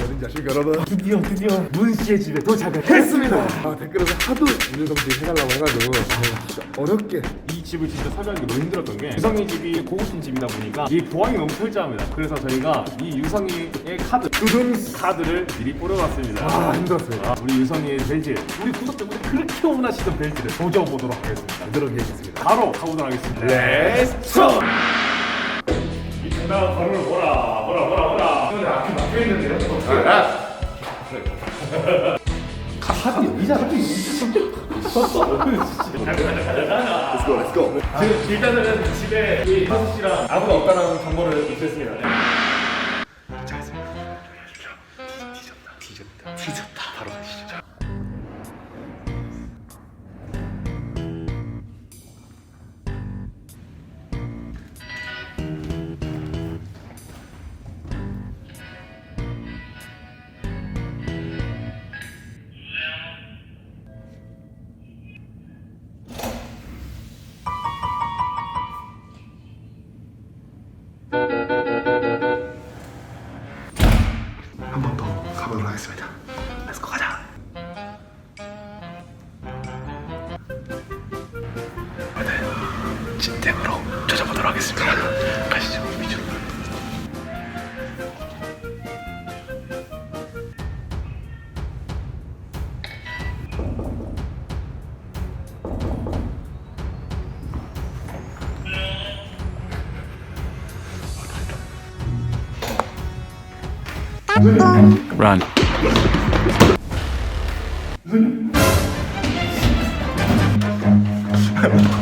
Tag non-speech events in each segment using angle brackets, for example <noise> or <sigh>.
여린 자식 여러분 드디어 드디어 문 씨의 집에 도착을 했습니다. 아 댓글에서 하도 윤정씨 해달라고 해가지고 아, 진짜 어렵게 이 집을 진짜 설명하기 너무 힘들었던 게 유성이 집이 고급진 집이다 보니까 이 보안이 너무 철저합니다. 그래서 저희가 이 유성이의 카드 두둥 카드를 미리 뿌려봤습니다. 아 힘들었어요 아, 우리 유성이의 벨트 우리 구독자분들 그렇게 원하시던 벨트를 조져보도록 하겠습니다. 들어 계겠습니다 바로 가보도록 하겠습니다. 렛츠 고! 이 정답 바로 뭐라 뭐라. 앞에 막혀 있는데요? 카드 여기잖아. Let's go let's go 지금 일단은 집에 이 현수 씨랑 아무도 없다는 정보를 입수했습니다. 진템으로 찾아보도록 하겠습니다. 가시죠. 미주 Run. <laughs>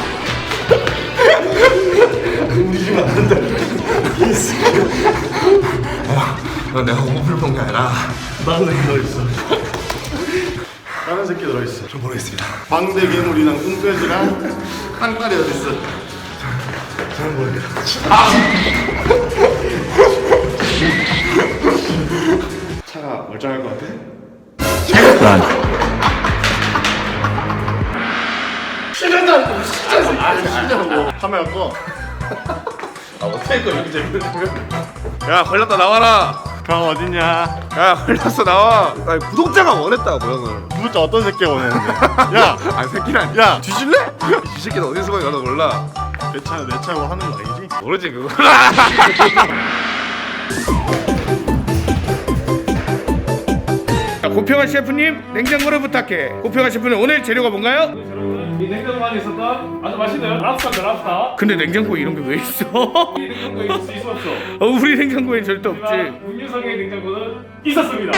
아, 내가 호흡을 본게 아니라 다른 새끼 들어있어. <laughs> 다른 새끼 들어있어. 좀 모르겠습니다 광대 괴물이랑 뚱돼지랑 깡다리 어딨어? 저는 모르겠다 <laughs> 차가 멀쩡할 것 같아? 진짜 아 신나고 카메라 꺼. 아 어떻게 꺼 이렇게 재밌는 야 걸렸다 나와라 강 어딨냐? 야 걸렸어 나와 아니, 구독자가 원했다고 형을 구독자 어떤 새끼가 원했는데? <laughs> 야, 아 새끼란 야 뒤질래? 이 새끼는 어디서 많이 나도 몰라 내 차, 내 차고 하는 거 아니지? 모르지 그거 <laughs> 고평한 셰프님 냉장고를 부탁해 고평한 셰프님 오늘 재료가 뭔가요? 이 냉장고 안에 있었던 아주 맛있는 랍스타입니다 랍스타. 근데 냉장고에 이런 게 왜 있어? 이 냉장고에 있을 수 있었어. 어, 우리 냉장고엔 절대 없지 하지만 문유성의 냉장고는 있었습니다.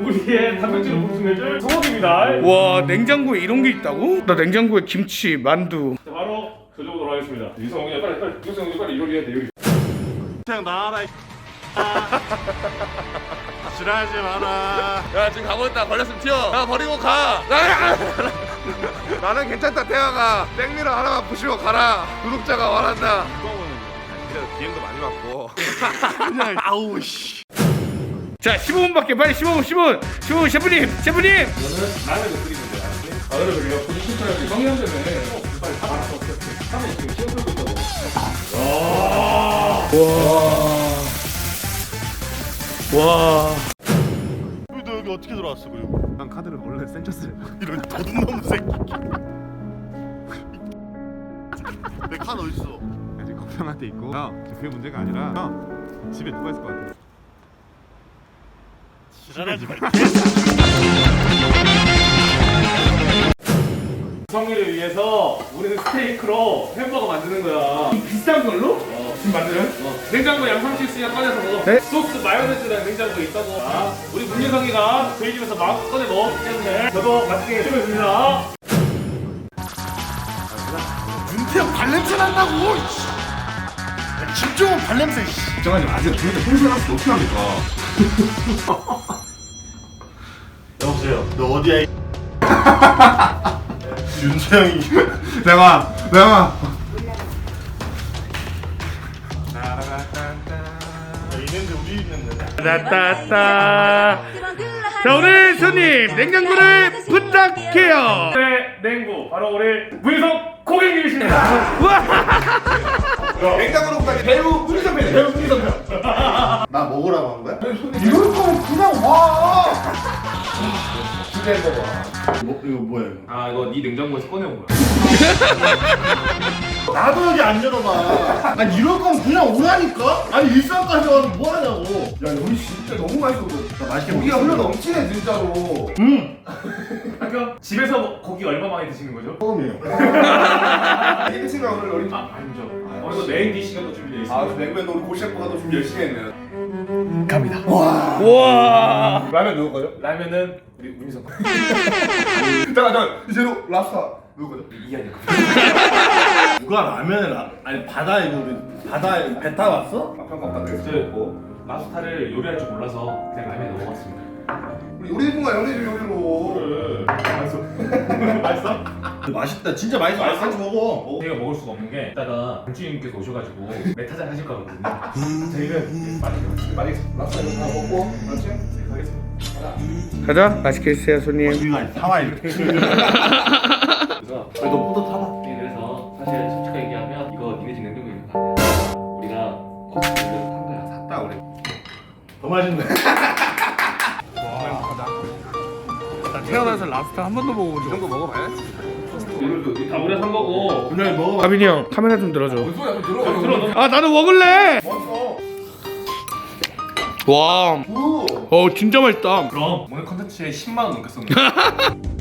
우리의 단백질을 보충해줄 소고기입니다. 와 냉장고에 이런 게 있다고? 나 냉장고에 김치, 만두 자, 바로 조져보도록 하겠습니다. 유성 오늘 빨리 빨리 유성 오늘 빨리 요리해야 돼 요리. 그냥 나와라. 이 <laughs> 지랄하지 마라. 야 지금 가버렸다 걸렸으면 튀어 야 버리고 가 나 는 괜찮다 태아가 백미러 하나만 부시고 가라 구독자가 원한다 그래도 비행도 많이 받고 그냥 아우 씨. 자 15분밖에 빨리 15분 15분 15분 셰프님 셰프님 저는 라면을 끓이는 거야. 아 그래 그래. 고기 신청해야지. 성형 때문에 빨리 다. 하면 지금 시험 풀고 있다고. 와너 여기 어떻게 들어왔어 그리고? 난 카드를 원래 센쳤어요 <laughs> 이런 도둑놈 새끼. 내칸 어딨어? 아직 걱정한테 있고 형 그게 문제가 아니라 형 집에 누가 있을 것 같아 지랄하지 마. 성의를 위해서 우리는 스테이크로 햄버거 만드는 거야. 비싼 걸로? 지금 만드는? 냉장고 양상추 있으니까 꺼내서 먹어. 네? 소스 마요네즈랑 냉장고에 있다고. 아, 우리 문유성이가 저희 집에서 마음껏 꺼내 먹었기 때문에 저도 맛있게 해보겠습니다. 윤태형 발냄새 난다고. 김종원 발냄새. 씨. 걱정하지 마세요 저한테 평소에 할수 어떻게 합니까 <laughs> 여보세요? 너 어디야? <laughs> 이 윤서영이. 내가 내가 우리 있는데. 따따따. 자 오늘 손님 냉장고를 부탁해요. 네, 냉구 바로 우리 문석 고객님이십니다. <laughs> 냉장고로까지 배우 문선배 배우 문선배 나 먹으라고 한 거야? 이럴 거면 그냥 와 기대해봐 뭐 이거 뭐야 이거? 아 이거 네 냉장고에서 꺼내온 거야. 나도 여기 안 열어봐. 아니 이럴 거면 그냥 오라니까. 아니 일산까지 와서 뭐 하냐고. 야 여기 진짜 너무 맛있어 보여 나 맛있게 고기가 흘러. 넘치네 진짜로 음. 아까 집에서 뭐 고기 얼마 만에 드시는 거죠? 처음이에요. 이게 생각 오늘 우리 아 아니죠. 오늘도 메인 디시가 또 준비되어 있습니다. 아 냉면 우리 고셰프가 또 준비 열심히 했네 우와. 라면 누구 거죠? 라면은 우리 문석 <laughs> 잠깐 잠깐 이제로 랍스타 누구 거죠? 이한이 거. <laughs> 누가 라면을 라... 아니 바다에 우리 바다에 배 타 왔어? 평가 뭐 랍스타를 요리할 줄 몰라서 그냥 라면에 넣어봤습니다. 우리 요리 분가 연예인 요리로 맛있어. 맛있어? 맛있다. 진짜 맛있어. 맛있어. 같이 먹어. 저희가 먹을 수가 없는 게 이따가 강주님께서 오셔가지고 메타장 하실 거거든요. 저희는 많이 많이 랍스타 이거 다 먹고 그렇지? 하겠습니다. 가자 맛있게 드세요 손님. 우리가 사와 이렇게. <laughs> 그래서 너 뿌듯하다. 네, 그래서 사실 솔직하게 얘기하면 이거 니네 집 냉장고에 있는 거 아니야. 우리가 코스 이거 산 거야. 샀다 우리 더 맛있네. <laughs> 태어나서 랍스터 한 번도 먹어본 적 이런 거 먹어봐야지 오늘도 다 우리가 산 거고. 오늘 먹어봐. 가빈이 형 카메라 좀 들어줘. 무슨 소리야 좀 들어 들어 너. 아 나도 먹을래. 먹었어 와. 우어 진짜 맛있다. 그럼 오늘 컨텐츠에 10만 원 넘겠었는데. <laughs>